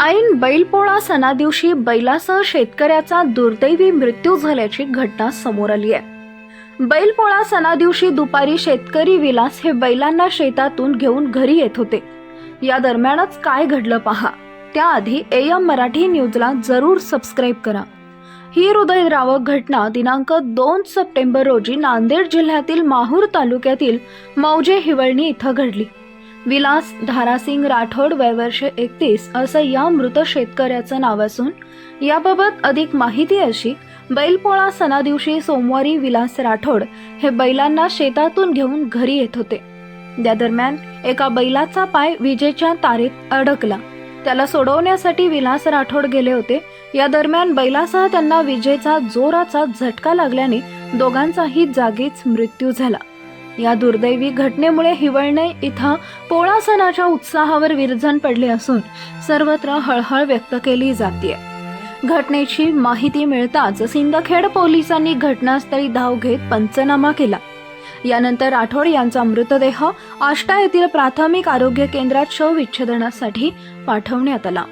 ऐन बैलपोळा सणादिवशी बैलासह शेतकऱ्याचा दुर्दैवी मृत्यू झाल्याची घटना समोर आली आहे. बैलपोळा सणादिवशी दुपारी शेतकरी विलास हे बैलांना शेतातून घेऊन घरी येत होते. या दरम्यानच काय घडलं पहा. त्याआधी एम मराठी न्यूजला जरूर सबस्क्राईब करा. ही हृदयद्रावक घटना दिनांक दोन सप्टेंबर रोजी नांदेड जिल्ह्यातील माहूर तालुक्यातील मौजे हिवळणी इथं घडली. विलास धारासिंग राठोड वयवर्ष एकतीस असं या मृत शेतकऱ्याचं नाव असून याबाबत अधिक माहिती अशी बैलपोळा सणादिवशी सोमवारी विलास राठोड हे बैलांना शेतातून घेऊन घरी येत होते. त्या दरम्यान एका बैलाचा पाय विजेच्या तारेत अडकला. त्याला सोडवण्यासाठी विलास राठोड गेले होते. या दरम्यान बैलासह त्यांना विजेचा जोराचा झटका लागल्याने दोघांचाही जागीच मृत्यू झाला. या दुर्दैवी घटनेमुळे हिवळणे इथं पोळा सणाच्या उत्साहावर विरजण पडले असून सर्वत्र हळहळ व्यक्त केली जाते घटनेची माहिती मिळताच सिंदखेड पोलिसांनी घटनास्थळी धाव घेत पंचनामा केला. यानंतर राठोड यांचा मृतदेह आष्टा येथील प्राथमिक आरोग्य केंद्रात शवविच्छेदनासाठी पाठवण्यात आला.